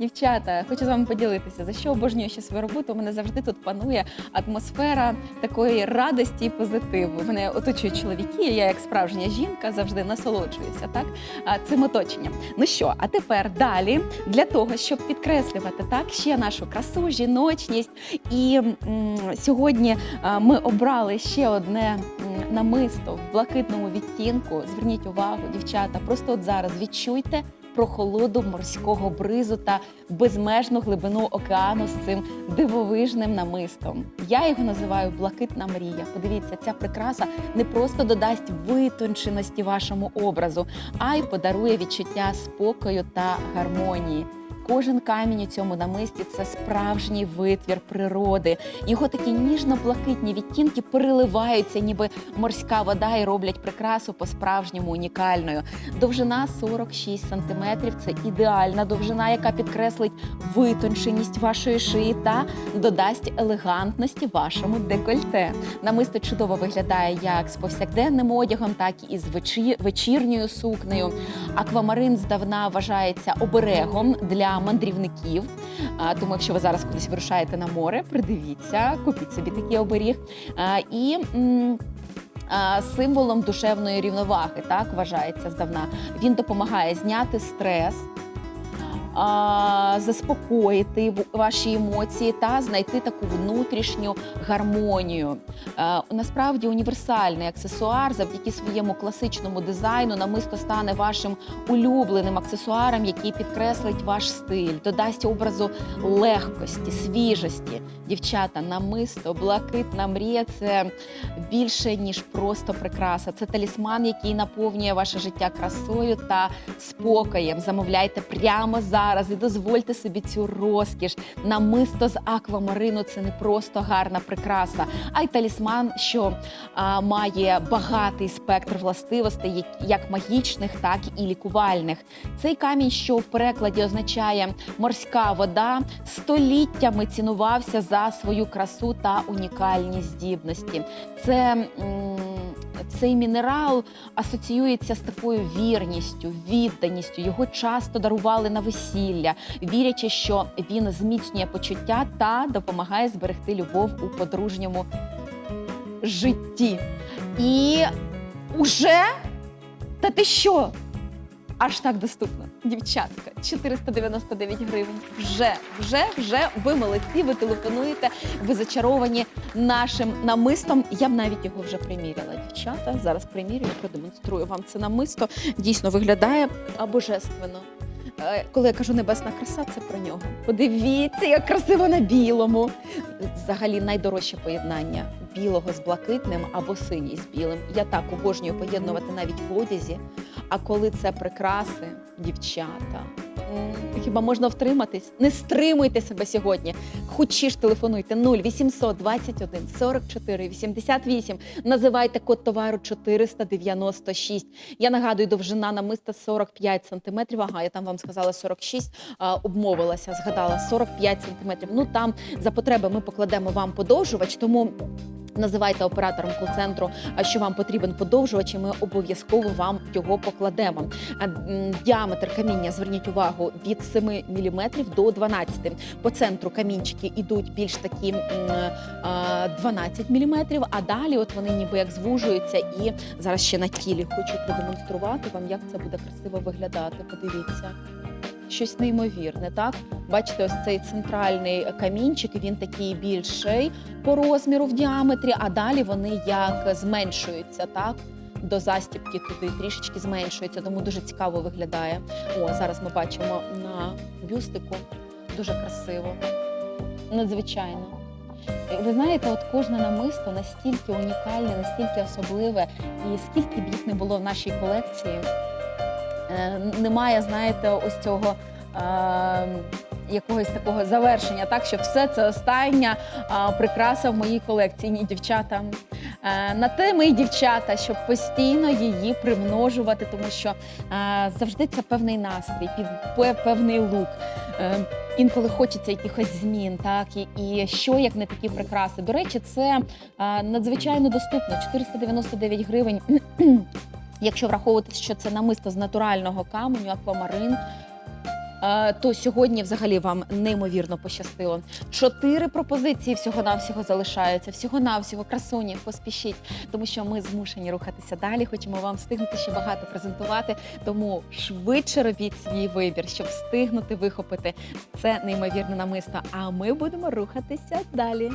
Дівчата, хочу з вами поділитися, за що обожнюю ще свою роботу. У мене завжди тут панує атмосфера такої радості і позитиву. Мене оточують чоловіки. Я, як справжня жінка, завжди насолоджуюся так цим оточенням. Ну що, а тепер далі для того, щоб підкреслювати так ще нашу красу, жіночність. І м, сьогодні а, ми обрали ще одне намисто в блакитному відтінку. Зверніть увагу, дівчата, просто от зараз відчуйте прохолоду морського бризу та безмежну глибину океану з цим дивовижним намистом. Я його називаю блакитна мрія. Подивіться, ця прикраса не просто додасть витонченості вашому образу, а й подарує відчуття спокою та гармонії. Кожен камінь у цьому намисті це справжній витвір природи. Його такі ніжно-блакитні відтінки переливаються, ніби морська вода, і роблять прикрасу по-справжньому унікальною. Довжина 46 сантиметрів. Це ідеальна довжина, яка підкреслить витонченість вашої шиї та додасть елегантності вашому декольте. Намисто чудово виглядає як з повсякденним одягом, так і з вечі- вечірньою сукнею. Аквамарин здавна вважається оберегом для мандрівників. Тому, якщо ви зараз кудись вирушаєте на море, придивіться, купіть собі такий оберіг. І символом душевної рівноваги, так вважається здавна. Він допомагає зняти стрес. Заспокоїти ваші емоції та знайти таку внутрішню гармонію. Е, Насправді універсальний аксесуар завдяки своєму класичному дизайну намисто стане вашим улюбленим аксесуаром, який підкреслить ваш стиль, додасть образу легкості, свіжості. Дівчата, намисто, блакитна мрія це більше ніж просто прикраса. Це талісман, який наповнює ваше життя красою та спокоєм. Замовляйте прямо зараз і дозвольте собі цю розкіш. Намисто з аквамарину це не просто гарна прикраса, а й талісман, що а, має багатий спектр властивостей, як, магічних, так і лікувальних. Цей камінь, що в перекладі означає морська вода, століттями цінувався за свою красу та унікальні здібності. Це цей мінерал асоціюється з такою вірністю, відданістю. Його часто дарували на весілля, вірячи, що він зміцнює почуття та допомагає зберегти любов у подружньому житті. І уже та ти що? Аж так доступно. Дівчатка, 499 гривень. Вже, вже, вже ви молодці, ви телефонуєте, ви зачаровані нашим намистом. Я б навіть його вже приміряла. Дівчата, зараз примірюю, продемонструю вам це намисто. Дійсно виглядає божественно. Е, Коли я кажу небесна краса, це про нього. Подивіться, як красиво на білому. Взагалі найдорожче поєднання білого з блакитним або синій з білим. Я так обожнюю поєднувати навіть в одязі. А коли це прикраси, дівчата. Хіба можна втриматись? Не стримуйте себе сьогодні. Хочі телефонуйте 0800 21 44 88. Називайте код товару 496. Я нагадую, довжина намиста 45 сантиметрів. Ага, я там вам сказала 46, а, обмовилася, згадала 45 сантиметрів. Ну там за потреби ми покладемо вам подовжувач, тому. Називайте оператором кол-центру, що вам потрібен подовжувач, і ми обов'язково вам його покладемо. Діаметр каміння, зверніть увагу, від 7 мм до 12 По центру камінчики йдуть більш такі м, а, 12 мм, а далі от вони ніби як звужуються. І зараз ще на тілі хочу продемонструвати вам, як це буде красиво виглядати. Подивіться. Щось неймовірне, так? Бачите, ось цей центральний камінчик, він такий більший по розміру в діаметрі, а далі вони як зменшуються, так? До застібки туди трішечки зменшуються, тому дуже цікаво виглядає. О, зараз ми бачимо на бюстику. Дуже красиво, надзвичайно. Ви знаєте, от кожне намисто настільки унікальне, настільки особливе, і скільки б їх не було в нашій колекції, немає, знаєте, ось цього. е, Якогось такого завершення, так що все це остання а, прикраса в моїй колекції. Ні, дівчата. Е, на те ми дівчата, щоб постійно її примножувати, тому що е, завжди це певний настрій, під певний лук. Е, інколи хочеться якихось змін, так і, і що як не такі прикраси. До речі, це е, надзвичайно доступно 499 гривень. Якщо враховувати, що це намисто з натурального каменю, аквамарин. е, то сьогодні взагалі вам неймовірно пощастило. Чотири пропозиції всього-навсього залишаються. Всього-навсього, красуні, поспішіть, тому що ми змушені рухатися далі. Хочемо вам встигнути ще багато презентувати. Тому швидше робіть свій вибір, щоб встигнути вихопити це неймовірне намисто. А ми будемо рухатися далі.